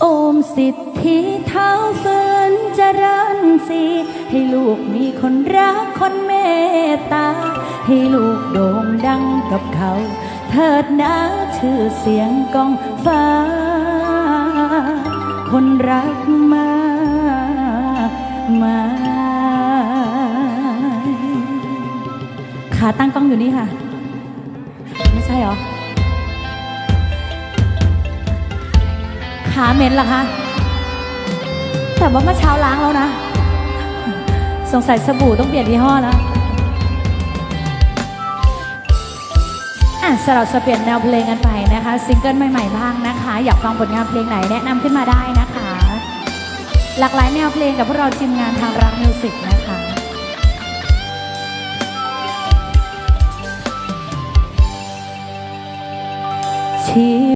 โอมสิทธิเท้าเฟินเจริญสีให้ลูกมีคนรักคนเมตตา ให้ลูกโด่งดังกับเขา เถิดนะชื่อเสียงกองฟ้า คนรักมากมายขาตั้งกล้องอยู่นี่ค่ะ ไม่ใช่เหรอ ขาเหม็นเหรอคะ แต่ว่าเมื่อเช้าล้างแล้วนะ สงสัยสบู่ต้องเปลี่ยนยี่ห้อแล้วอะสำหรับจะเปลี่ยนแนวเพลงกันไปนะคะ ซิงเกิลใหม่ๆบ้างนะคะ อยากฟังผลงานเพลงไหนแนะนำขึ้นมาได้นะคะ หลากหลายแนวเพลงกับพวกเราทีมงานทางรักมิวสิกนะคะชี